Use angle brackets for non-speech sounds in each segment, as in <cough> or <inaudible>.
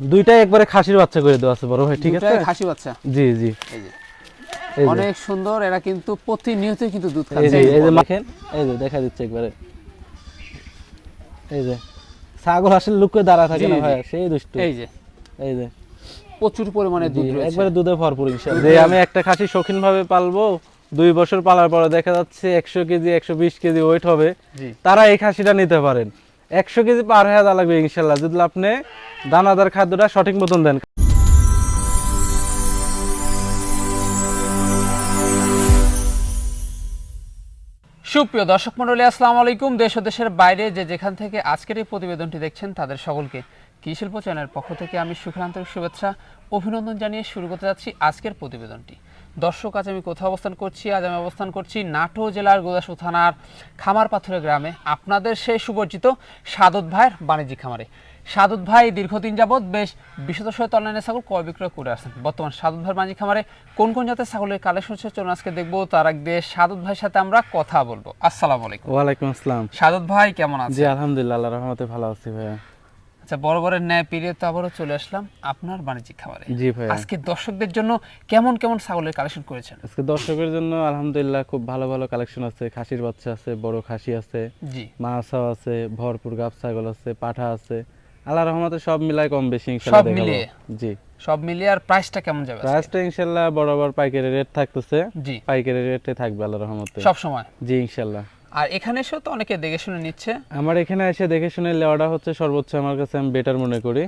দুইটাই একবারে খাসির বাচ্চা করে দেওয়া আছে বড় ভাই ঠিক আছে? খাসি বাচ্চা। জি জি। এই যে। অনেক সুন্দর এরা কিন্তু প্রতিনিয়ত কিন্তু দুধ এই খাচ্ছে। যে এই যে মাখেন এই যে দেখা দিচ্ছে একবারে। এই যে ছাগল আসলে লুক দাঁড়া থাকে না ভাই সেই দুষ্ট। এই যে। এই যে। প্রচুর পরিমাণে দুধ একবারে দুধে ভরপুর ইনশাআল্লাহ। যে আমি একটা খাসি শৌখিন ভাবে পালবো দুই বছর পালার পরে দেখা যাচ্ছে একশো কেজি একশো বিশ কেজি ওয়েট হবে। তারা এই খাসিটা নিতে পারেন। একশো কেজি পার হয়ে দেওয়া লাগবে ইনশাল্লাহ। যদি আপনি দানাদার খাদ্যটা সঠিক মতন দেন। সুপ্রিয় দর্শক মন্ডলী আসসালামু আলাইকুম। দেশ ও দেশের বাইরে যে যেখান থেকে আজকের এই প্রতিবেদনটি দেখছেন, তাদের সকলকে কৃষি শিল্প চ্যানেলের পক্ষ থেকে আমি সুখান্তরিক শুভেচ্ছা। অভিনন্দন জানিয়ে শুরু করতে যাচ্ছি আজকের প্রতিবেদনটি। দর্শক আজ আমি কোথাও অবস্থান করছি? আজ আমি অবস্থান করছি নাটো জেলার গোদাসু থানার খামার পাথরের গ্রামে। আপনাদের সেই সুপরিচিত সাদত ভাইয়ের বাণিজ্যিক খামারে। সাদত ভাই দীর্ঘদিন যাবৎ বেশ বিশত সহিত অনলাইনে ছাগল ক্রয় বিক্রয় করে আসছেন। বর্তমান সাদত ভাইয়ের বাণিজ্যিক খামারে কোন কোন জাতের ছাগলের কালেকশন হচ্ছে? চলুন আজকে দেখব তার আগে সাদত ভাইয়ের সাথে আমরা কথা বলব। আসসালামু আলাইকুম। ওয়ালাইকুম আসসালাম। সাদত ভাই কেমন আছেন? জি আলহামদুলিল্লাহ আল্লাহ রহমতে ভালো আছি ভাইয়া। আচ্ছা বড় বড় ন্যায় পেরিয়ে তো আবারও চলে আসলাম আপনার বাণিজ্যিক খামারে জি ভাইয়া। আজকে দর্শকদের জন্য কেমন কেমন ছাগলের কালেকশন করেছেন? আজকে দর্শকের জন্য আলহামদুলিল্লাহ খুব ভালো ভালো কালেকশন আছে। খাসির বাচ্চা আছে বড় খাসি আছে জি। মাছাও আছে ভরপুর গাব ছাগল আছে পাঠা আছে। আল্লাহ রহমতে সব মিলাই কম বেশি সব ইনশাল্লাহ দেখাবো। মিলিয়ে? জি। সব মিলিয়ে আর প্রাইসটা কেমন যাবে? প্রাইসটা ইনশাল্লাহ বরাবর পাইকারি রেট থাকতেছে। জি। পাইকারি রেটে থাকবে আল্লাহ রহমতে। সব সময়? জি ইনশাল্লাহ। আর এখানে এসেও তো অনেকে দেখে শুনে নিচ্ছে। আমার এখানে এসে দেখে শুনে লেওয়াটা হচ্ছে সর্বোচ্চ আমার কাছে আমি বেটার মনে করি।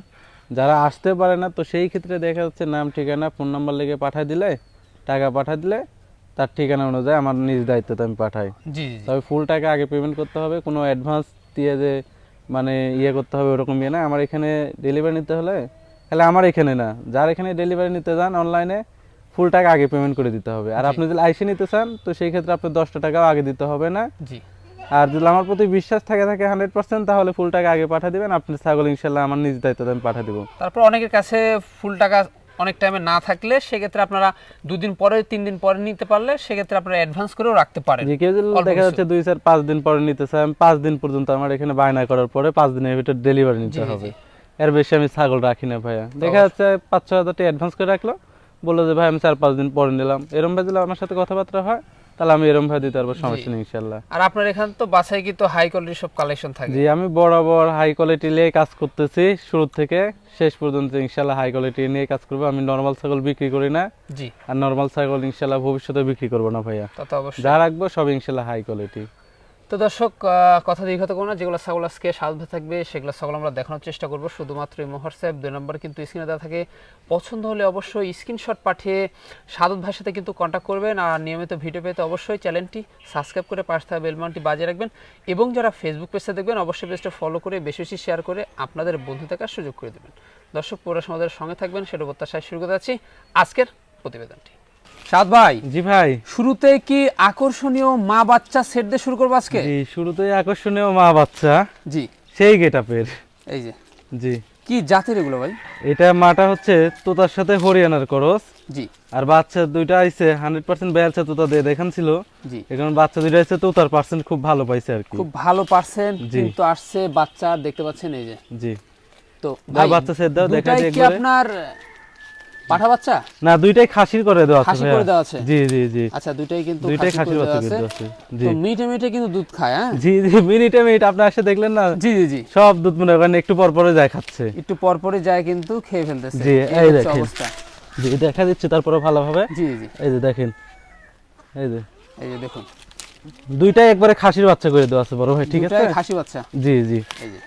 যারা আসতে পারে না তো সেই ক্ষেত্রে দেখা যাচ্ছে নাম ঠিকানা ফোন নাম্বার লেগে পাঠিয়ে দিলে টাকা পাঠিয়ে দিলে তার ঠিকানা অনুযায়ী আমার নিজ দায়িত্বতে আমি পাঠাই। জি তবে ফুল টাকা আগে পেমেন্ট করতে হবে কোনো অ্যাডভান্স দিয়ে যে মানে ইয়ে করতে হবে ওরকম ইয়ে না। আমার এখানে ডেলিভারি নিতে হলে তাহলে আমার এখানে না। যার এখানে ডেলিভারি নিতে যান অনলাইনে ফুল টাকা আগে পেমেন্ট করে দিতে হবে। আর আপনি যদি আইসে নিতে চান তো সেই ক্ষেত্রে আপনার দশটা টাকাও আগে দিতে হবে না। জি। আর যদি আমার প্রতি বিশ্বাস থাকে থাকে হান্ড্রেড পার্সেন্ট তাহলে ফুল টাকা আগে পাঠিয়ে দিবেন। আপনি ছাগল ইনশাল্লাহ আমার নিজ দায়িত্ব আমি পাঠিয়ে দেবো। তারপর অনেকের কাছে ফুল টাকা অনেক টাইমে না থাকলে সেক্ষেত্রে আপনারা দুদিন পরে তিন দিন পরে নিতে পারলে সেক্ষেত্রে আপনারা অ্যাডভান্স করেও রাখতে পারেন। যে কেউ দেখা যাচ্ছে দুই চার পাঁচ দিন পরে নিতে চান পাঁচ দিন পর্যন্ত আমার এখানে বায়না করার পরে পাঁচ দিনের ভিতর ডেলিভারি নিতে হবে। এর বেশি আমি ছাগল রাখি না ভাইয়া। দেখা যাচ্ছে পাঁচ ছ হাজার টাকা অ্যাডভান্স করে রাখল। বলল যে ভাই আমি চার পাঁচ দিন পরে নিলাম। এরম ভাই দিলে আমার সাথে কথাবার্তা হয় তাহলে আমি এরম ভাই দিতে পারব সমস্যা নেই ইনশাল্লাহ আর আপনার এখানে তো বাছাই কি তো হাই কোয়ালিটির সব কালেকশন থাকে? জি আমি বরাবর হাই কোয়ালিটি নিয়ে কাজ করতেছি শুরু থেকে শেষ পর্যন্ত ইনশাল্লাহ হাই কোয়ালিটি নিয়ে কাজ করব। আমি নর্মাল ছাগল বিক্রি করি না। জি। আর নর্মাল ছাগল ইনশাল্লাহ ভবিষ্যতে বিক্রি করব না ভাইয়া। তা তো অবশ্যই। যা রাখব সব ইনশাল্লাহ হাই কোয়ালিটি তো দর্শক কথা দীর্ঘত করব না, যেগুলো ছাগল আজকে সাজতে থাকবে, সেগুলো ছাগল আমরা দেখানোর চেষ্টা করব। শুধুমাত্র এই হোয়াটসঅ্যাপ দুই নম্বর কিন্তু স্ক্রিনে দেওয়া থাকে। পছন্দ হলে অবশ্যই স্ক্রিনশট পাঠিয়ে সাদত সাথে কিন্তু কন্ট্যাক্ট করবেন আর নিয়মিত ভিডিও পেতে অবশ্যই চ্যানেলটি সাবস্ক্রাইব করে পাশে থাকা বেলমানটি বাজিয়ে রাখবেন। এবং যারা ফেসবুক পেজটা দেখবেন, অবশ্যই পেজটা ফলো করে বেশি বেশি শেয়ার করে আপনাদের বন্ধু থাকার সুযোগ করে দেবেন। দর্শক, পুরো সমাজের সঙ্গে থাকবেন, সেটা প্রত্যাশায় শুরু করতে যাচ্ছি। আজকের প্রতিবেদনটি। সাদ ভাই জি ভাই। শুরুতে কি আকর্ষণীয় মা বাচ্চা সেট দিয়ে শুরু করব আজকে? জি শুরুতেই আকর্ষণীয় মা বাচ্চা। জি। সেই এই যে। জি। কি জাতের এগুলো ভাই? এটা মাটা হচ্ছে তোতার সাথে হরিয়ানার করস। জি। আর বাচ্চা দুইটা আইছে হান্ড্রেড পার্সেন্ট তোতা দিয়ে দেখান ছিল জি। এখন বাচ্চা দুইটা আইছে তোতার পার্সেন্ট খুব ভালো পাইছে আর কি। খুব ভালো পার্সেন্ট। কিন্তু আসছে বাচ্চা দেখতে পাচ্ছেন এই যে। জি। তো বাচ্চা সেট দাও, দেখা একবারে। আপনার পাঠা বাচ্চা? না দুইটাই খাসির করে দেওয়া আছে খাসি করে দেওয়া আছে? জি জি জি। আচ্ছা দুটাই কিন্তু দুইটাই খাসির করে বাচ্চা দেওয়া করে আছে। জি তো মিটে মিটে কিন্তু দুধ খায় হ্যাঁ? জি জি মিনিটে মিনিট আপনি আসে দেখলেন না? জি জি জি। সব দুধ মনে করেন একটু পর পরে যায় খাচ্ছে। একটু পর পরে যায় কিন্তু খেয়ে ফেলতেছে। জি, এই দেখেন। অবস্থা। জি দেখা দিচ্ছে তারপরে ভালোভাবে? জি জি। এই যে দেখেন। এই যে। এই যে দেখুন। দুইটাই একবারে খাসির বাচ্চা করে দেওয়া আছে বড় ভাই ঠিক আছে? খাসি বাচ্চা। জি জি। এই যে।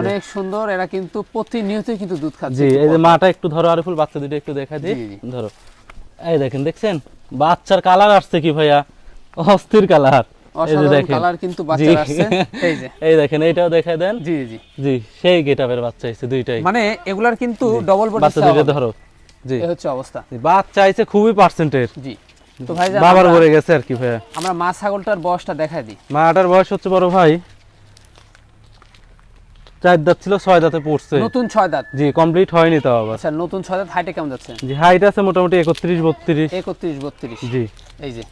অনেক সুন্দর এরা কিন্তু প্রতিনিয়তই কিন্তু দুধ খাচ্ছে জি এই যে মাটা একটু ধরো আরিফুল বাচ্চা দুটো একটু দেখা দিই। ধরো। এই দেখেন দেখছেন? বাচ্চার কালার আসছে কি ভাইয়া? অস্থির কালার এই যে দেখেন। কালার কিন্তু বাচ্চা আসছে। এই যে। এই দেখেন দেখাই দেন। জি জি। জি সেই গেটাপের বাচ্চা দুইটাই। মানে এগুলার কিন্তু ডবল বডি বাচ্চা দুটো ধরো। জি। এই হচ্ছে অবস্থা। বাচ্চা আইছে খুবই পার্সেন্টের জি। তো ভাই যান, বাবার আমরা- ভরে গেছে আর কি ভাইয়া। আমরা মা ছাগলটার বয়সটা দেখাই দিই। মাটার বয়স হচ্ছে বড় ভাই চার দাঁত ছিল ছয় দাঁতে পড়ছে। নতুন ছয় দাঁত? জি কমপ্লিট হয়নি তাও আবার। আচ্ছা নতুন ছয় দাঁত হাইটে কেমন যাচ্ছে? জি হাইট আছে মোটামুটি একত্রিশ বত্রিশ। একত্রিশ বত্রিশ। জি। এই যে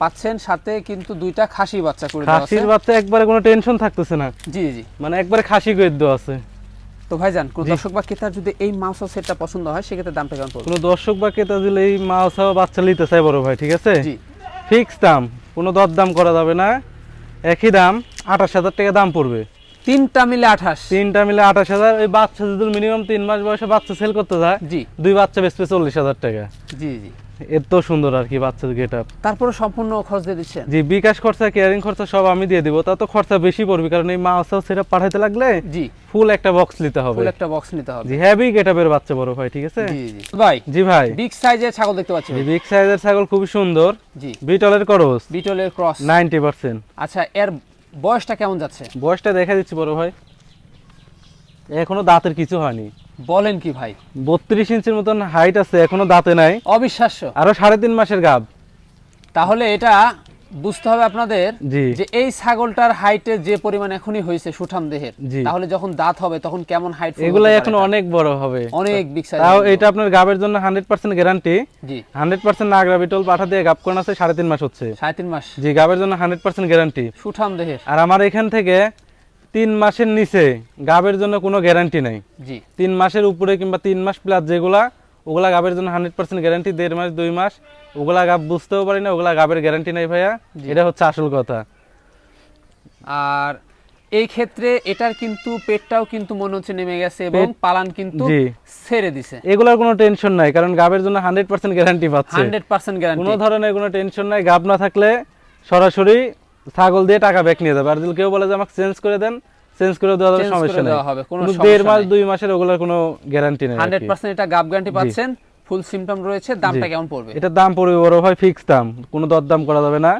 পাচ্ছেন সাথে কিন্তু দুইটা খাসি বাচ্চা করে দেওয়া আছে। খাসির বাচ্চা একবারে কোনো টেনশন থাকতেছে না। জি জি মানে একবারে খাসি করে দেওয়া আছে। তো ভাইজান কোন দর্শক বা ক্রেতার যদি এই মাংস সেটটা পছন্দ হয় সেক্ষেত্রে দামটা কেমন পড়বে? কোনো দর্শক বা ক্রেতা দিলে এই হাওয়া বাচ্চা নিতে চাই বড় ভাই ঠিক আছে? জি। ফিক্স দাম কোনো দর দাম করা যাবে না। একই দাম আঠাশ হাজার টাকা দাম পড়বে। তিনটা মিলে আঠাশ। তিনটা মিলে আঠাশ হাজার। ওই বাচ্চা যদি মিনিমাম তিন মাস বয়সে বাচ্চা সেল করতে যায় জি। দুই বাচ্চা বেচবে চল্লিশ হাজার টাকা। জি জি। এত সুন্দর আর কি বাচ্চার গেট আপ তারপরে সম্পূর্ণ খরচ দিয়ে দিচ্ছেন? জি বিকাশ খরচা কেয়ারিং খরচা সব আমি দিয়ে দিব। তা তো খরচা বেশি পড়বে কারণ এই মাছ সেটা পাঠাইতে লাগলে জি। ফুল একটা বক্স নিতে হবে। ফুল একটা বক্স নিতে হবে। জি হ্যাভি গেট আপের বাচ্চা বড় ভাই ঠিক আছে? জি জি। ভাই জি ভাই। বিগ সাইজের ছাগল দেখতে পাচ্ছি জি বিগ সাইজের ছাগল খুবই সুন্দর। জি। বিটলের করস বিটলের ক্রস নাইনটি পার্সেন্ট আচ্ছা এর বয়সটা কেমন যাচ্ছে? বয়সটা দেখা দিচ্ছি বড় ভাই। এখনও দাঁতের কিছু হয়নি। বলেন কি ভাই? বত্রিশ ইঞ্চির মতন হাইট আছে এখনও দাঁতে নাই। অবিশ্বাস্য। আরও সাড়ে তিন মাসের গাব তাহলে এটা বুঝতে হবে আপনাদের যে এই ছাগলটার হাইটে যে পরিমাণ এখনই হয়েছে সুঠাম দেহের তাহলে যখন দাঁত হবে তখন কেমন হাইট এগুলো এখন অনেক বড় হবে। অনেক বিগ সাইজ তাও এটা আপনার গাবের জন্য হান্ড্রেড পার্সেন্ট গ্যারান্টি জি। হান্ড্রেড পার্সেন্ট নাগরা বিটল পাঠা দিয়ে গাব করানো আছে সাড়ে তিন মাস হচ্ছে। সাড়ে তিন মাস। জি গাবের জন্য হান্ড্রেড পার্সেন্ট গ্যারান্টি সুঠাম দেহের। আর আমার এখান থেকে তিন মাসের নিচে গাবের জন্য কোনো গ্যারান্টি নাই। জি। তিন মাসের উপরে কিংবা তিন মাস প্লাস যেগুলা ওগুলা গাবের জন্য হান্ড্রেড পার্সেন্ট গ্যারান্টি দেড় মাস দুই মাস। ওগুলা গাব বুঝতেও পারি না ওগুলা গাবের গ্যারান্টি নাই ভাইয়া। এটা হচ্ছে আসল কথা। আর এই ক্ষেত্রে এটার কিন্তু পেটটাও কিন্তু মনে হচ্ছে নেমে গেছে এবং পালান কিন্তু ছেড়ে দিছে। এগুলার কোনো টেনশন নাই কারণ গাবের জন্য হান্ড্রেড পার্সেন্ট গ্যারান্টি পাচ্ছে। হান্ড্রেড পার্সেন্ট গ্যারান্টি কোনো ধরনের কোনো টেনশন নাই গাব না থাকলে সরাসরি ছাগল দিয়ে টাকা ব্যাক নিয়ে যাবে। আর যদি কেউ বলে যে আমাকে চেঞ্জ করে দেন চেঞ্জ করে দেওয়া সমস্যা নেই। হবে, কোনো দেড় মাস দুই মাসের ওগুলোর কোনো গ্যারান্টি নেই আর হান্ড্রেড কি। পার্সেন্ট এটা গাব গ্যারান্টি পাচ্ছেন ফুল রয়েছে দামটা কেমন পড়বে? এটার দাম পড়বে বড় ভাই ফিক্স দাম কোনো দরদাম করা যাবে না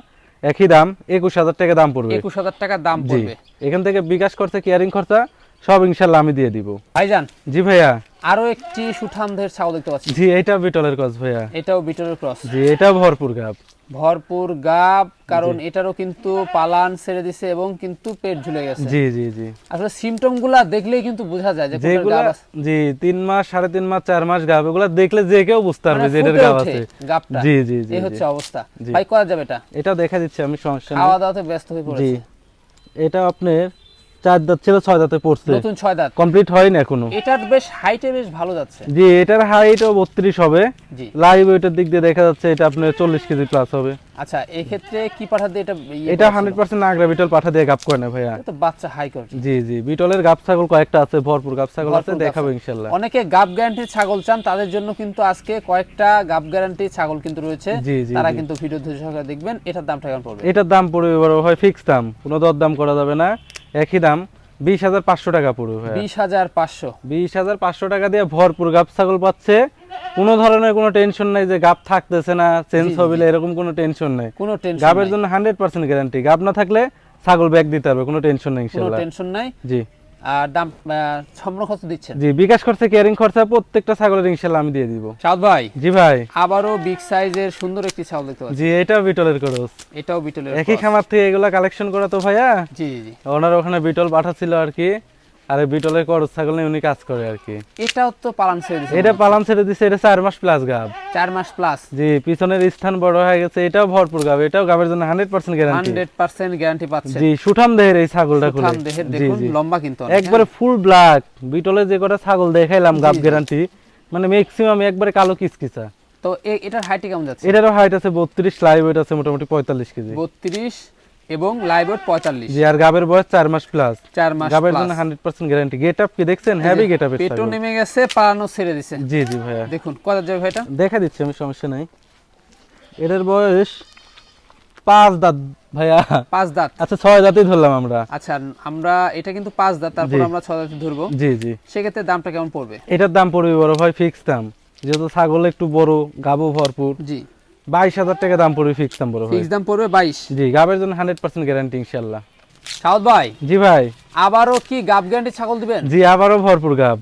একই দাম একুশ হাজার টাকা দাম পড়বে। একুশ হাজার টাকা দাম পড়বে। এখান থেকে বিকাশ খরচা কেয়ারিং খরচা সব ইনশাল্লাহ আমি দিয়ে দিব। ভাইজান জি ভাইয়া। আরও একটি সুঠামদের ছাগল দেখতে পাচ্ছি। জি এটা বিটলের কস ভাইয়া। এটাও বিটলের ক্রস জি এটা ভরপুর গাব ভরপুর গাব কারণ এটারও কিন্তু পালান ছেড়ে দিছে এবং কিন্তু পেট ঝুলে গেছে। জি জি জি। আসলে সিমটমগুলা দেখলেই কিন্তু বোঝা যায় যে যেগুলা জি তিন মাস সাড়ে তিন মাস চার মাস গাব এগুলা দেখলে যে কেউ বুঝতে পারবে মানে যে এটার গাব আছে। গাবটা। জি জি জি এই হচ্ছে অবস্থা। ভাই করা যাবে এটা? এটা দেখা দিচ্ছে আমি সমস্যা খাওয়া দাওয়াতে ব্যস্ত হয়ে জি। এটা আপনার চার দাঁত ছিল ছয় দাঁতে পড়ছে। নতুন ছয় দাঁত। কমপ্লিট হয়নি এখনও। এটার বেশ হাইটে বেশ ভালো যাচ্ছে। জি এটার হাইটও বত্রিশ হবে। জি। লাইভ ওয়েটের দিক দিয়ে দেখা যাচ্ছে এটা আপনার চল্লিশ কেজি প্লাস হবে। আচ্ছা এই ক্ষেত্রে কি পাঠাতে এটা ইয়ে এটা হান্ড্রেড পার্সেন্ট বিটল পাঠা দিয়ে গাপ করে না ভাইয়া। তো বাচ্চা হাই কোয়ালিটি জি জি বিটলের গাপ ছাগল কয়েকটা আছে ভরপুর গাপ ছাগল আছে দেখাবো ইনশাল্লাহ অনেকে গাব গ্যারান্টি ছাগল চান তাদের জন্য কিন্তু আজকে কয়েকটা গাব গ্যারান্টি ছাগল কিন্তু রয়েছে। জি, জি, তারা কিন্তু ভিডিও ধৈর্য সহকারে দেখবেন এটার দামটা কেমন পড়বে? এটার দাম পড়বে বড় হয় ফিক্স দাম কোনো দর দাম করা যাবে না। একই দাম বিশ হাজার পাঁচশো টাকা পড়বে ভাইয়া। বিশ হাজার পাঁচশো। বিশ হাজার পাঁচশো টাকা দিয়ে ভরপুর গাব ছাগল পাচ্ছে। কোনো ধরনের কোনো টেনশন নাই যে গাব থাকতেছে না চেঞ্জ হবে এরকম কোনো টেনশন নাই। কোনো টেনশন গাবের জন্য হান্ড্রেড পার্সেন্ট গ্যারান্টি গাব না থাকলে ছাগল ব্যাগ দিতে হবে কোনো টেনশন নাই কোনো টেনশন নাই। জি। আর দাম সম্পূর্ণ খরচ দিচ্ছেন? জি বিকাশ খরচা কেয়ারিং খরচা প্রত্যেকটা ছাগলের ইনশাল্লাহ আমি দিয়ে দিব। সাদ ভাই জি ভাই। আবারও বিগ সাইজের সুন্দর একটি ছাগল দেখতে পাচ্ছি। জি এটাও বিটলের খরচ এটাও বিটলের একই খামার থেকে এগুলা কালেকশন করা তো ভাইয়া? জি জি জি। ওনার ওখানে বিটল পাঠাচ্ছিল আর কি। আর বিটলের খরচ ছাগল নিয়ে উনি কাজ করে আর কি। এটাও তো পালান ছেড়ে দিছে এটা পালান ছেড়ে দিছে এটা চার মাস প্লাস গাব। চার মাস প্লাস জি পিছনের স্থান বড় হয়ে গেছে এটাও ভরপুর গাব এটাও গাবের জন্য hundred percent guarantee hundred percent guarantee পাচ্ছে জি সুঠাম দেহের এই ছাগলটা খুলে। সুঠাম দেহের দেখুন লম্বা কিন্তু একবারে ফুল ব্ল্যাক বিটলে যে কটা ছাগল দেখাইলাম গাব গ্যারান্টি মানে ম্যাক্সিমাম একবারে কালো কিসকিসা? তো এটার হাইটে কেমন যাচ্ছে? এটারও হাইট আছে বত্রিশ লাইভ ওয়েট আছে মোটামুটি পঁয়তাল্লিশ কেজি। বত্রিশ এবং লাইভ ওয়েট পঁয়তাল্লিশ। জি আর গাবের বয়স চার মাস প্লাস চার মাস গাবের জন্য hundred percent guarantee get up কি দেখছেন? হ্যাভি গেট আপের পেটও নেমে গেছে পালানো ছেড়ে দিছে। জি জি ভাইয়া। দেখুন কত যাবে ভাইটা? দেখা দিচ্ছি আমি সমস্যা নাই। এটার বয়স পাঁচ দাঁত ভাইয়া। পাঁচ দাঁত। আচ্ছা ছয় দাঁতই ধরলাম আমরা। আচ্ছা আমরা এটা কিন্তু পাঁচ দাঁত তারপর আমরা ছয় দাঁত ধরবো। জি জি। সেক্ষেত্রে দামটা কেমন পড়বে? এটার দাম পড়বে বড় ভাই ফিক্স দাম। যেহেতু ছাগল একটু বড় গাবো ভরপুর। জি। বাইশ হাজার টাকা দাম পড়বে ফিক্স দাম ভাই। ফিক্স দাম পড়বে বাইশ। জি গাবের জন্য হান্ড্রেড পার্সেন্ট গ্যারান্টি ইনশাল্লাহ সাউদ ভাই জি ভাই। আবারও কি গাব গ্যারান্টি ছাগল দিবেন? জি আবারও ভরপুর গাব।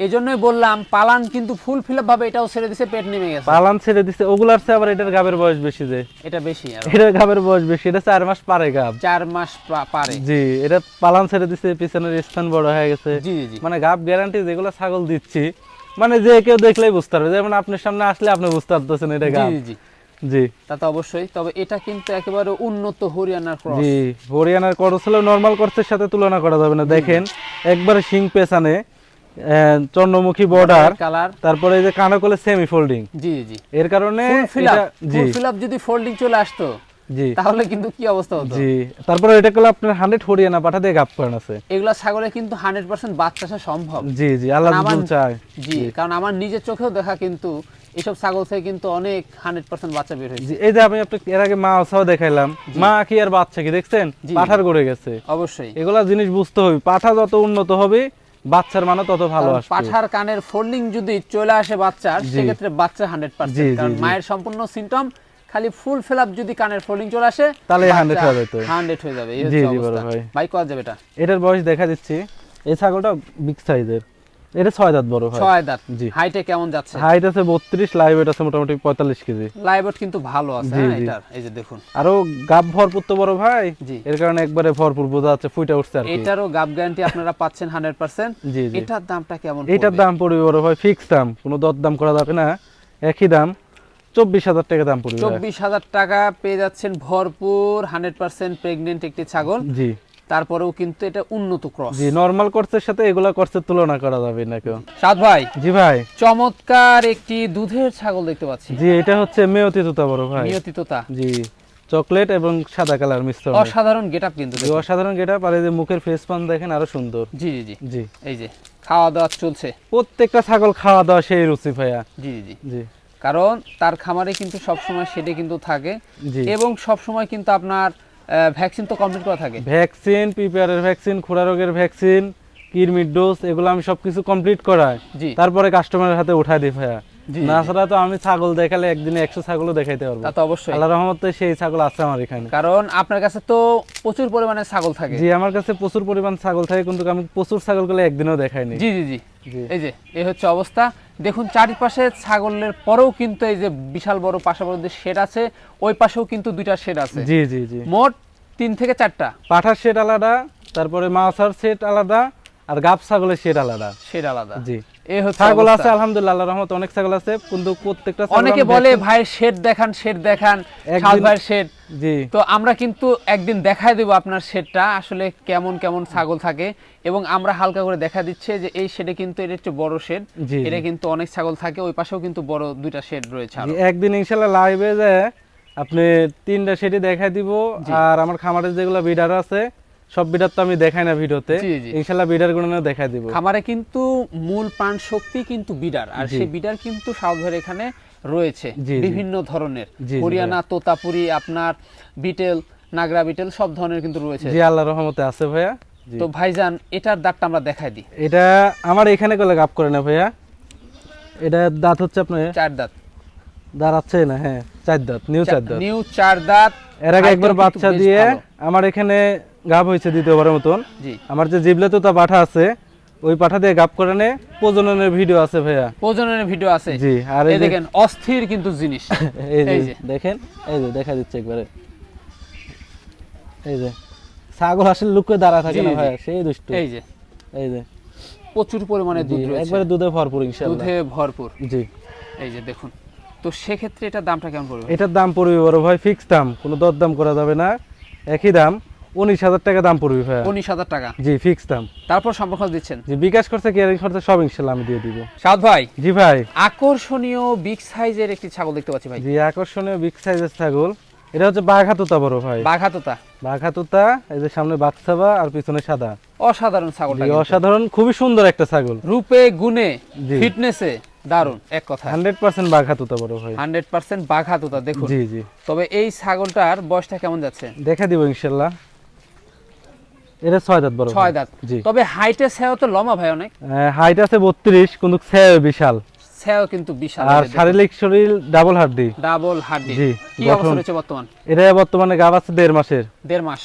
এই জন্যই বললাম পালান কিন্তু ফুল ফিল ভাবে এটাও ছেড়ে দিছে পেট নেমে গেছে। পালান ছেড়ে দিছে ওগুলার চেয়ে আবার এটার গাবের বয়স বেশি যে। এটা বেশি আর। এটার গাবের বয়স বেশি এটা চার মাস পারে গাব। চার মাস পারে। জি এটা পালান ছেড়ে দিছে পিছনের স্থান বড় হয়ে গেছে। জি জি মানে গাব গ্যারান্টি যেগুলো ছাগল দিচ্ছি মানে যে কেউ দেখলেই বুঝতে পারবে যেমন আপনার সামনে আসলে আপনি বুঝতে পারতেছেন এটা গাব। জি জি। জি। তা তো অবশ্যই। তবে এটা কিন্তু একেবারে উন্নত হরিয়ানার ক্রস। জি হরিয়ানার করস হলেও নর্মাল করসের সাথে তুলনা করা যাবে না। দেখেন একবারে শিং পেছানে চন্দ্রমুখী বর্ডার কালার তারপরে এই যে কানাকলে সেমি ফোল্ডিং জি জি। এর কারণে ফুল ফিল যদি ফোল্ডিং চলে আসতো জি। তাহলে কিন্তু কি অবস্থা হতো? জি। তারপরে এটা করলে আপনার হান্ড্রেড হরিয়ানা পাঠা দিয়ে গাপ করেন আছে। এগুলা ছাগলে কিন্তু হান্ড্রেড পার্সেন্ট বাচ্চা আসা সম্ভব। জি জি আল্লাহ চায়। জি। কারণ আমার নিজের চোখেও দেখা কিন্তু এসব ছাগল থেকে কিন্তু অনেক হান্ড্রেড পার্সেন্ট বাচ্চা বের হয়েছে। এই যে আমি আপনাকে এর আগে মা আসাও দেখাইলাম। মা কি আর বাচ্চা কি দেখছেন? পাঠার গড়ে গেছে। অবশ্যই। এগুলা জিনিস বুঝতে হবে। পাঠা যত উন্নত হবে বাচ্চার মানও তত ভালো আসবে। পাঠার কানের ফোল্ডিং যদি চলে আসে বাচ্চার। সেক্ষেত্রে বাচ্চা হান্ড্রেড পার্সেন্ট। কারণ মায়ের সম্পূর্ণ সিমটম খালি ফুল ফিল আপ যদি কানের ফোল্ডিং চলে আসে তাহলে 100 হয়ে যেত। হান্ড্রেড হয়ে যাবে। এই হচ্ছে অবস্থা। ভাই। ভাই কত যাবে এটা? এটার বয়স দেখা দিচ্ছি। এই ছাগলটা বিগ সাইজের এটা ছয় দাঁত বড় ছয় দাঁত। জি। হাইটে কেমন যাচ্ছে? হাইট আছে বত্রিশ লাইভ আছে মোটামুটি পঁয়তাল্লিশ কেজি। কিন্তু ভালো আছে হ্যাঁ। এটার এই যে দেখুন। আরও গাব ভরপুর তো বড় ভাই। জি। এর কারণে একবারে ভরপুর বোঝা যাচ্ছে ফুইটা উঠছে আর এটারও গাব গ্যারান্টি আপনারা পাচ্ছেন হান্ড্রেড পার্সেন্ট জি এটার দামটা কেমন পড়বে? দাম পড়বে বড় ভাই ফিক্স দাম। কোনো দর দাম করা যাবে না একই দাম। চব্বিশ হাজার টাকা দাম পড়বে চব্বিশ হাজার টাকা পেয়ে যাচ্ছেন ভরপুর হান্ড্রেড পার্সেন্ট প্রেগনেন্ট একটি ছাগল। জি। তারপরেও কিন্তু এটা উন্নত ক্রস। জি নর্মাল কোর্সের সাথে এগুলা কোর্সের তুলনা করা যাবে না কেউ। সাদ ভাই জি ভাই। চমৎকার একটি দুধের ছাগল দেখতে পাচ্ছি। জি এটা হচ্ছে মেয়তি তুতা বড় ভাই। নিয়তিততা জি চকলেট এবং সাদা কালার মিশ্রণ। অসাধারণ গেটআপ কিন্তু জি। অসাধারণ গেটা পারে যে মুখের ফেস পান দেখেন আরও সুন্দর। জি জি জি। জি। এই যে খাওয়া দাওয়া চলছে। প্রত্যেকটা ছাগল খাওয়া দাওয়া সেই রুচি ভাইয়া। জি জি জি। কারণ তার খামারে কিন্তু সব সময় সেটা কিন্তু থাকে। এবং সব সময় কিন্তু আপনার ভ্যাকসিন তো কমপ্লিট করা থাকে? ভ্যাকসিন পিপিআরের ভ্যাকসিন খুরা রোগের ভ্যাকসিন কিরমির ডোজ এগুলো আমি সবকিছু কমপ্লিট করাই। তারপরে কাস্টমারের হাতে উঠাই দিই ভাইয়া। তো আমি ছাগল দেখালে একদিনে একশো ছাগলও দেখাইতে পারব। তা অবশ্যই। আল্লাহ রহমতে সেই ছাগল আছে আমার এখানে। কারণ আপনার কাছে তো প্রচুর পরিমাণে ছাগল থাকে। জি আমার কাছে প্রচুর পরিমাণ ছাগল থাকে কিন্তু আমি প্রচুর একদিনও দেখাইনি জি জি জি। এই যে এই হচ্ছে অবস্থা। দেখুন চারিপাশে ছাগলের পরেও কিন্তু এই যে বিশাল বড় পাশাপাশি শেড আছে ওই পাশেও কিন্তু দুইটা শেড আছে। জি জি জি। মোট তিন থেকে চারটা। পাঠার সেট আলাদা তারপরে মাছার সেট আলাদা আর গাব ছাগলের সেট আলাদা। শেড আলাদা। জি। ছাগল আছে আলহামদুলিল্লাহ রহমত অনেক ছাগল আছে। কিন্তু প্রত্যেকটা অনেকে বলে ভাই শেড দেখান শেড দেখান সাত ভাইয়ের শেড। জি। তো আমরা কিন্তু একদিন দেখায় দেবো আপনার শেডটা আসলে কেমন কেমন ছাগল থাকে। এবং আমরা হালকা করে দেখা দিচ্ছে যে এই শেডে কিন্তু এটা হচ্ছে বড় শেড। এটা কিন্তু অনেক ছাগল থাকে ওই পাশেও কিন্তু বড় দুইটা শেড রয়েছে একদিন ইনশাল্লাহ লাইভে আপনি তিনটা সেটি দেখাই দিব। আর আমার খামারের যেগুলো বিডার আছে সব বিডার তো আমি দেখাই না ভিডিওতে। ইনশাল্লাহ বিডারগুলো দেখাই দিব। খামারে কিন্তু মূল প্রাণ শক্তি কিন্তু বিডার আর সেই বিডার কিন্তু সাউথের এখানে রয়েছে। বিভিন্ন ধরনের। হরিয়ানা তোতাপুরি আপনার বিটেল নাগরা বিটেল সব ধরনের কিন্তু রয়েছে। জি আল্লাহ রহমতে আছে ভাইয়া। তো ভাইজান এটার দাঁতটা আমরা দেখাই দিই। এটা আমার এখানে গেলে গাপ করে না ভাইয়া। এটা দাঁত হচ্ছে আপনার চার দাঁত। দাঁত আছে না হ্যাঁ চার দাঁত নিউ চার দাঁত। নিউ চার দাঁত। এর আগে একবার বাচ্চা দিয়ে আমার এখানে গাব হয়েছে দ্বিতীয়বারের মতন। জি। আমার যে জিবলে তো তা পাঠা আছে ওই পাঠা দিয়ে গাপ করে নে। প্রজননের ভিডিও আছে ভাইয়া। প্রজননের ভিডিও আছে। জি আর এই এই দেখেন অস্থির কিন্তু জিনিস। <laughs> এই যে দেখেন এই যে দেখা দিচ্ছে একবারে। এই যে ছাগল আসলে লুকে দাঁড়া থাকে না ভাইয়া সেই দুষ্ট। এই যে। এই যে। প্রচুর পরিমাণে দুধ রয়েছে। একবারে দুধে ভরপুর ইনশাআল্লাহ। দুধে ভরপুর। জি। এই যে দেখুন। তো সেক্ষেত্রে এটার দামটা কেমন পড়বে? এটার দাম পড়বে বড় ভাই ফিক্স দাম। কোনো দর দাম করা যাবে না। একই দাম। উনিশ হাজার টাকা দাম পড়বে ভাইয়া। উনিশ হাজার টাকা। জি ফিক্স দাম। তারপর সম্পর্ক দিচ্ছেন? জি বিকাশ করছে কেয়ারিং খরচা সব ইনশাল্লাহ আমি দিয়ে দিব। সাদ ভাই জি ভাই। আকর্ষণীয় বিগ সাইজের একটি ছাগল দেখতে পাচ্ছি ভাই। জি আকর্ষণীয় বিগ সাইজের ছাগল। এটা হচ্ছে বাঘাতুতা বড় ভাই। বাঘাতোতা। বাঘাতুতা এই যে সামনে বাচ্চাবা আর পিছনে সাদা। অসাধারণ ছাগল অসাধারণ খুবই সুন্দর একটা ছাগল। রূপে গুণে জি। ফিটনেসে দারুণ এক কথা। হান্ড্রেড পার্সেন্ট বাঘাতুতা বড় ভাই। হান্ড্রেড পার্সেন্ট বাঘাতোতা দেখুন। জি জি। তবে এই ছাগলটার বয়সটা কেমন যাচ্ছে? দেখা দিব ইনশাল্লাহ। এটা ছয় দাঁত বড় ছয় দাঁত। জি। তবে হাইটে স্যাও তো লমা ভাই অনেক। হাইট আছে বত্রিশ কিন্তু খেয়ে বিশাল। স্যাও কিন্তু বিশাল। আর শারীরিক শরীর ডাবল হাড্ডি। ডাবল হাড্ডি। জি, কি অবস্থা রয়েছে বর্তমান? এটা বর্তমানে গাব আছে দেড় মাসের। দেড় মাস।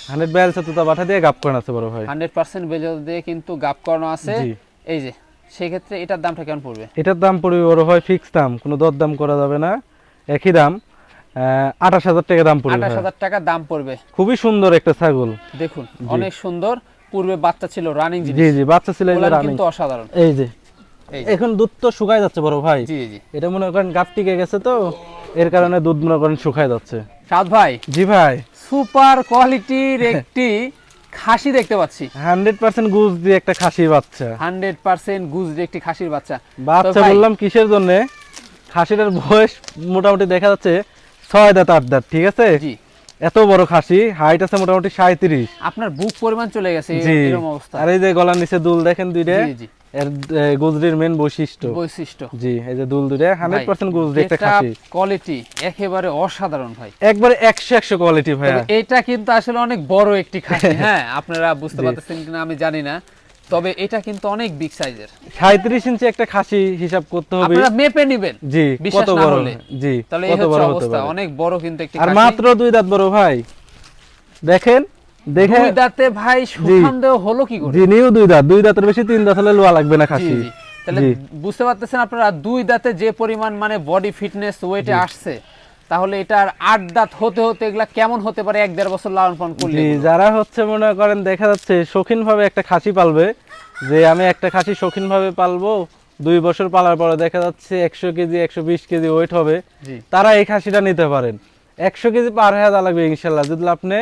দিয়ে করেন আছে বড় ভাই। বেজল দিয়ে কিন্তু গাপ করানো আছে। এই যে সেক্ষেত্রে এটার দামটা কেমন পড়বে? এটার দাম পড়বে বড় ভাই ফিক্স দাম। কোনো দর দাম করা যাবে না। একই দাম। আঠাশ হাজার টাকা দাম পড়বে আঠাশ হাজার টাকা দাম পড়বে। খুবই সুন্দর একটা ছাগল। দেখুন অনেক সুন্দর। পূর্বে বাচ্চা ছিল রানিং জি জি বাচ্চা ছিল। কিন্তু অসাধারণ। এই যে এখন দুধ তো শুকায় যাচ্ছে বড় ভাই। জি জি। এটা মনে করেন গাপ টিকে গেছে তো এর কারণে দুধ মনে করেন শুকায় যাচ্ছে। সাদ ভাই জি ভাই। সুপার কোয়ালিটির একটি খাসি দেখতে পাচ্ছি। হান্ড্রেড পার্সেন্ট গুজ দিয়ে একটা খাসি বাচ্চা। হান্ড্রেড পার্সেন্ট গুজরি একটি খাসির বাচ্চা। বাচ্চা বললাম কিসের জন্য? খাসিটার বয়স মোটামুটি দেখা যাচ্ছে ছয় দাঁত আট দাঁত ঠিক আছে? জি। এত বড় খাসি হাইট আছে মোটামুটি সাঁত্রিশ আপনার বুক পরিমাণ চলে গেছে জি। এরকম অবস্থা। আর এই যে গলার নিচে দুল দেখেন দুইটা এর গুজরির মেন বৈশিষ্ট্য। বৈশিষ্ট্য। জি এই যে দুল দুইটা হান্ড্রেড পার্সেন্ট গুজরি একটা খাসি। কোয়ালিটি একেবারে অসাধারণ ভাই। একবারে একশো একশো কোয়ালিটি ভাইয়া। এটা কিন্তু আসলে অনেক বড় একটি খাসি <laughs> হ্যাঁ? আপনারা বুঝতে পারতেছেন কিনা আমি জানি না। তবে এটা কিন্তু অনেক বিগ সাইজের সাঁত্রিশ ইঞ্চি একটা খাসি হিসাব করতে হবে। আপনারা মেপে নেবেন। জি কত বড়। জি তাহলে এই হচ্ছে অবস্থা। অনেক বড় কিন্তু একটি আর মাত্র দুই দাঁত বড় ভাই। দেখেন দেখে দুই দাঁতে ভাই সুঠাম হলো কি করে? জি নিউ দুই দাঁত। দুই দাঁতের বেশি তিন দাঁত হলে লোয়া লাগবে না খাসি। তাহলে বুঝতে পারতেছেন আপনারা দুই দাঁতে যে পরিমাণ মানে বডি ফিটনেস ওয়েটে আসছে তাহলে এটার আট দাঁত হতে হতে এগুলা কেমন হতে পারে? এক দেড় বছর লালন পালন করলে যারা হচ্ছে মনে করেন দেখা যাচ্ছে শৌখিন ভাবে একটা খাসি পালবে যে আমি একটা খাসি শৌখিন ভাবে পালবো দুই বছর পালার পরে দেখা যাচ্ছে একশো কেজি একশো বিশ কেজি ওয়েট হবে তারা এই খাসিটা নিতে পারেন। একশো কেজি পার দেওয়া লাগবে ইনশাল্লাহ। যদি আপনি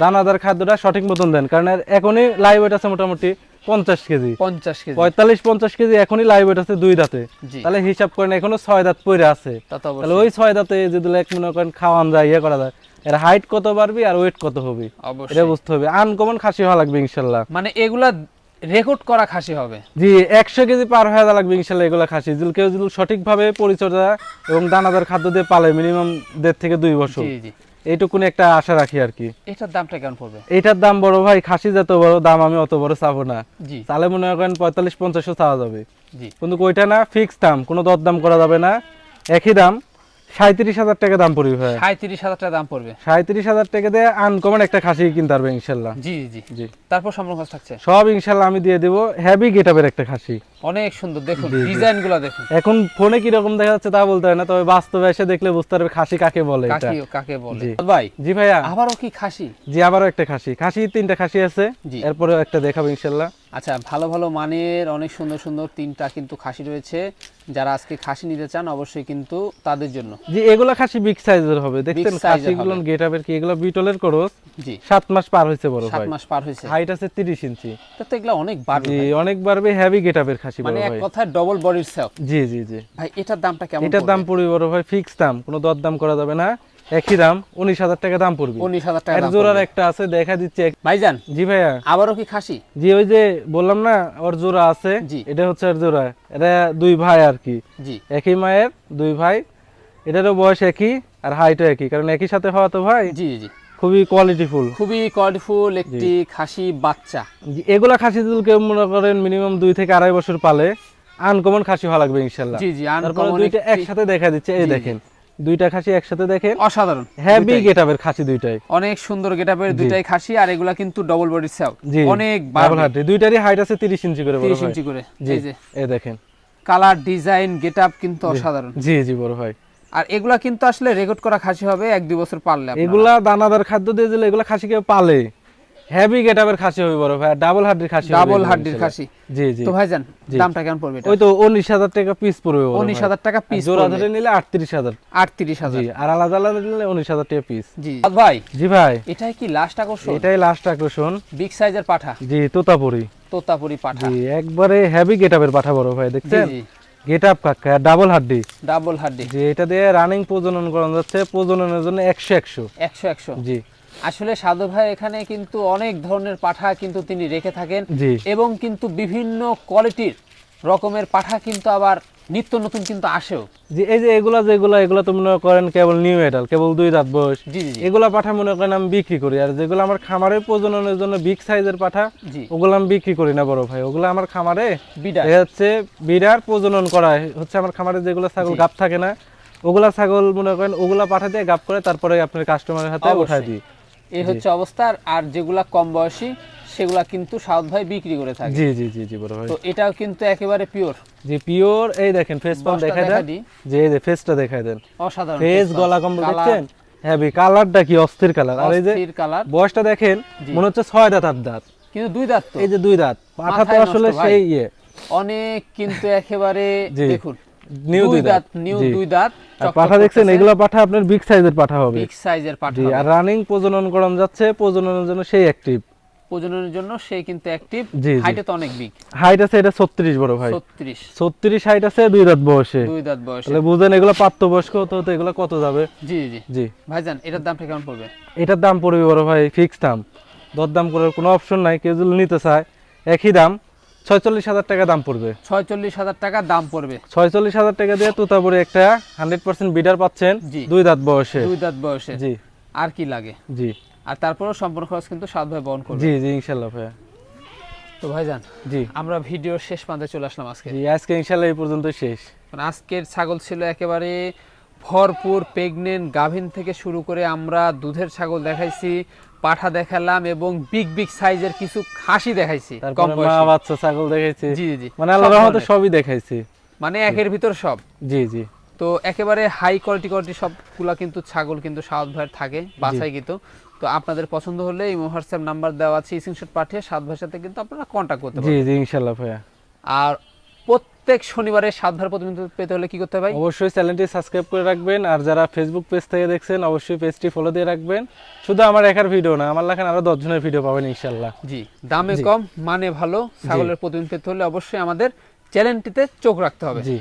দানাদার খাদ্যটা সঠিক মতন দেন কারণ এখনই লাইভ ওয়েট আছে মোটামুটি পঞ্চাশ কেজি। পঞ্চাশ কেজি। পঁয়তাল্লিশ পঞ্চাশ কেজি এখনই লাইভ ওয়েট আছে দুই দাঁতে। তাহলে হিসাব করেন এখনও ছয় দাঁত পড়ে আছে। তাহলে ওই ছয় দাঁতে যদি মনে করেন খাওয়ান যায় ইয়ে করা যায় এর হাইট কত বাড়বে আর ওয়েট কত হবে? এটা বুঝতে হবে। আনকমন খাসি হওয়া লাগবে ইনশাল্লাহ। মানে এগুলা রেকর্ড করা খাসি হবে? জি একশো কেজি পার হয়ে লাগবে ইনশাল্লাহ এগুলো খাসি। যদি কেউ যদি সঠিকভাবে পরিচর্যা এবং দানাদার খাদ্য দিয়ে পালে মিনিমাম দেড় থেকে দুই বছর। জি জি। এইটুকুনি একটা আশা রাখি আর কি। এটার দামটা কেমন পড়বে? এইটার দাম বড় ভাই খাসি যত বড় দাম আমি অত বড় চাবো না। জি। তাহলে মনে করেন পঁয়তাল্লিশ পঞ্চাশও চাওয়া যাবে। জি। কিন্তু ওইটা না ফিক্স দাম কোনো দর দাম করা যাবে না। একই দাম সাঁত্রিশ হাজার টাকা দাম পড়বে ভাই। সাঁত্রিশ হাজার টাকা দাম পড়বে। সাঁত্রিশ হাজার টাকা দিয়ে আনকমন একটা খাসি কিনতে পারবে ইনশাল্লাহ। জি জি জি। তারপর থাকছে? সব ইনশাল্লাহ আমি দিয়ে দেবো। হ্যাভি গেটাবের একটা খাসি। অনেক সুন্দর দেখুন জি, জি। ডিজাইনগুলো দেখুন। এখন ফোনে কি রকম দেখা যাচ্ছে তা বলতে হয় না তবে বাস্তবে এসে দেখলে বুঝতে পারবে খাসি কাকে বলে এটা। কাকে বলে। ভাই জি ভাইয়া। আবারও কি খাসি? জি আবারও একটা খাসি। খাসি তিনটা খাসি আছে। এরপরে একটা দেখাবো ইনশাল্লাহ। আচ্ছা ভালো ভালো মানের অনেক সুন্দর সুন্দর তিনটা কিন্তু খাসি রয়েছে। যারা আজকে খাসি নিতে চান অবশ্যই কিন্তু তাদের জন্য। জি এগুলা খাসি বিগ সাইজের হবে। দেখছেন খাসিগুলো কি? এগুলো বিটলের করস জি। সাত মাস পার হয়েছে বড় সাত ভাই। মাস পার হয়েছে। হাইট আছে তিরিশ ইঞ্চি। তো এগুলা অনেক বাড়বে জি অনেক বাড়বে হেভি খাসি বড় মানে এক কথায় ডবল বডির সেল জি জি জি। ভাই এটার দামটা কেমন এটার দাম পড়বে? বড় ভাই ফিক্স দাম কোনো দর দাম করা যাবে না। একই দাম উনিশ হাজার টাকা দাম পড়বে। উনিশ হাজার টাকা এর দাম জোড়ার একটা আছে দেখা দিচ্ছে ভাইজান জি ভাইয়া। আবারও কি খাসি? জি ওই যে বললাম না ওর জোড়া আছে। এটা হচ্ছে ওর জোড়া। এটা দুই ভাই আর কি। জি। একই মায়ের দুই ভাই। এটারও বয়স একই আর হাইটও একই কারণ একই সাথে হওয়া তো ভাই। জি জি। খুবই কোয়ালিটিফুল খুবই কোয়ালিটিফুল একটি খাসি বাচ্চা। এগুলা খাসি যদি কেউ মনে করেন মিনিমাম দুই থেকে আড়াই বছর পালে আনকমন খাসি লাগবে ইনশাল্লাহ। জি জি uncommon দুইটা একসাথে দেখা দিচ্ছে এই জি, জি। দেখেন। দুইটা খাসি একসাথে দেখেন। অসাধারণ। হেভি। খাসি দুইটাই। অনেক সুন্দর গেটআপের দুইটাই খাসি আর এগুলা কিন্তু ডবল বডি জি অনেক ডাবল হার্টি দুইটারই হাইট আছে 30 ইঞ্চি করে বড় 30 ইঞ্চি করে। জি এই যে। এই দেখেন। কালার ডিজাইন গেটআপ কিন্তু অসাধারণ। জি জি বড় ভাই। আর এগুলা কিন্তু আসলে রেকর্ড করা খাসি হবে এক দুই বছর পারলে এগুলা দানাদার খাদ্য দিয়ে দিলে এগুলা খাসি কেউ পালে। হেভি গেটাবের খাসি হবে বড় ভাই ডাবল হার্ডির খাসি ডাবল হাড্ডির খাসি। জি জি। তো ভাইজান দামটা কেমন পড়বে এটা? ওই তো উনিশ হাজার টাকা পিস পড়বে বড় উনিশ ভাই। হাজার টাকা পিস জোড়া ধরে নিলে আটত্রিশ হাজার। আটত্রিশ হাজার। জি আর আলাদা আলাদা নিলে উনিশ হাজার টাকা পিস জি। ভাই? জি ভাই। এটাই কি লাস্ট আকর্ষণ? এটাই লাস্ট আকর্ষণ। বিগ সাইজের পাঠা। জি তোতাপুরি। তোতাপুরি পাঠা। জি একবারে হেভি গেটাপের পাঠা বড় ভাই জি দেখছেন জি। গেটআপ কাকা ডাবল হাড্ডি। ডাবল হাড্ডি। যে এটা দিয়ে রানিং প্রজনন করানো যাচ্ছে প্রজননের জন্য একশো একশো। একশো একশো। জি। আসলে সাধু ভাই এখানে কিন্তু অনেক ধরনের পাঠা কিন্তু তিনি রেখে থাকেন জি। এবং কিন্তু বিভিন্ন কোয়ালিটির রকমের পাঠা কিন্তু আবার নিত্য নতুন কিন্তু আসেও। যে এই যে এগুলা যেগুলা এগুলা তো মনে করেন কেবল নিউ এডাল কেবল দুই দাঁত বয়স। জি জি এগুলা পাঠা মনে করেন আমি বিক্রি করি। আর যেগুলো আমার খামারে প্রজননের জন্য বিগ সাইজের পাঠা জি। ওগুলো আমি বিক্রি করি না বড় ভাই। ওগুলো আমার খামারে বিডা এ হচ্ছে বিরার প্রজনন করা হচ্ছে আমার খামারে যেগুলো ছাগল গাপ থাকে না ওগুলা ছাগল মনে করেন ওগুলা পাঠা দিয়ে গাপ করে তারপরে আপনার কাস্টমারের হাতে। উঠাই দিই। এই হচ্ছে অবস্থা। আর যেগুলা কম বয়সী সেগুলা কিন্তু সাউথ ভাই বিক্রি করে থাকে। জি জি জি জি বড় ভাই। তো এটাও কিন্তু একেবারে পিওর জি পিওর এই দেখেন ফেস পাম্প বসটা দেখাই দেন। যে এই যে ফেসটা দেখাই দেন। অসাধারণ ফেস গলা কম্বল দেখছেন? হেভি কালারটা কি? অস্থির কালার আর এই যে অস্থির কালার বয়সটা দেখেন মনে হচ্ছে ছয় দাঁত আট দাঁত। কিন্তু দুই দাঁত তো। এই যে দুই দাঁত। পাঠা তো আসলে সেই ইয়ে। অনেক কিন্তু একেবারে <laughs> দেখুন। নিউ দুই দাঁত। নিউ দুই দাঁত। পাঠা দেখছেন? এগুলো পাঠা আপনার বিগ সাইজের পাঠা হবে। বিগ সাইজের পাঠা আর রানিং প্রজনন করানো যাচ্ছে প্রজননের জন্য সেই অ্যাক্টিভ প্রজননের জন্য সে কিন্তু অ্যাক্টিভ। হাইটে তো অনেক বিগ হাইট আছে এটা ছত্রিশ বড় ভাই। ছত্রিশ। ছত্রিশ হাইট আছে দুই দাঁত বয়সে। দুই দাঁত বয়সে। তাহলে বুঝেন এগুলো প্রাপ্তবয়স্ক হতে হতে এগুলো কত যাবে? জি জি। জি। ভাইজান এটার দামটা কেমন পড়বে? এটার দাম পড়বে বড় ভাই ফিক্স দাম। দরদাম করার কোনো অপশন নাই কেউ যদি নিতে চায় একই দাম ছয়চল্লিশ হাজার টাকা দাম পড়বে। ছয়চল্লিশ হাজার টাকা দাম পড়বে। ছয়চল্লিশ হাজার টাকা দিয়ে তুতাপুরে একটা হান্ড্রেড পার্সেন্ট বিডার পাচ্ছেন দুই দাঁত বয়সে। দুই দাঁত বয়সে। জি। আর কি লাগে? জি। আর তারপরেও সম্পূর্ণ খরচ কিন্তু সাত ভাই বহন করবে। জি জি ইনশাল্লাহ ভাইয়া। তো ভাইজান জি। আমরা ভিডিওর শেষ প্রান্তে চলে আসলাম আজকে। জি আজকে ইনশাল্লাহ এই পর্যন্ত শেষ। কারণ আজকের ছাগল ছিল একেবারে ভরপুর প্রেগনেন্ট গাভিন থেকে শুরু করে আমরা দুধের ছাগল দেখাইছি পাঠা দেখালাম এবং বিগ বিগ সাইজের কিছু খাসি দেখাইছি কম তারপরে মা বাচ্চা ছাগল দেখাইছি। জি জি মানে আল্লাহ রহমতে সবই দেখাইছি। মানে একের ভিতর সব। জি জি। তো একেবারে হাই কোয়ালিটি কোয়ালিটি সবগুলা কিন্তু ছাগল কিন্তু সাউথ ভাইয়ের থাকে বাছাই কিন্তু। তো আপনাদের পছন্দ হলে এই হোয়াটসঅ্যাপ নাম্বার দেওয়া আছে স্ক্রিনশট পাঠিয়ে সাত সাথে কিন্তু আপনারা কন্ট্যাক্ট করতে পারেন জি ইনশাল্লাহ ভাইয়া। আর প্রত্যেক শনিবারে সাত ভাইয়ের প্রতিনিধিত্ব পেতে হলে কি করতে হবে ভাই? অবশ্যই চ্যানেলটি সাবস্ক্রাইব করে রাখবেন আর যারা ফেসবুক পেজ থেকে দেখছেন অবশ্যই পেজটি ফলো দিয়ে রাখবেন। শুধু আমার একার ভিডিও না আমার লেখান আরও দশজনের ভিডিও পাবেন ইনশাল্লাহ জি দামে কম মানে ভালো ছাগলের প্রতিদিন পেতে হলে অবশ্যই আমাদের চ্যানেলটিতে চোখ রাখতে হবে। জি।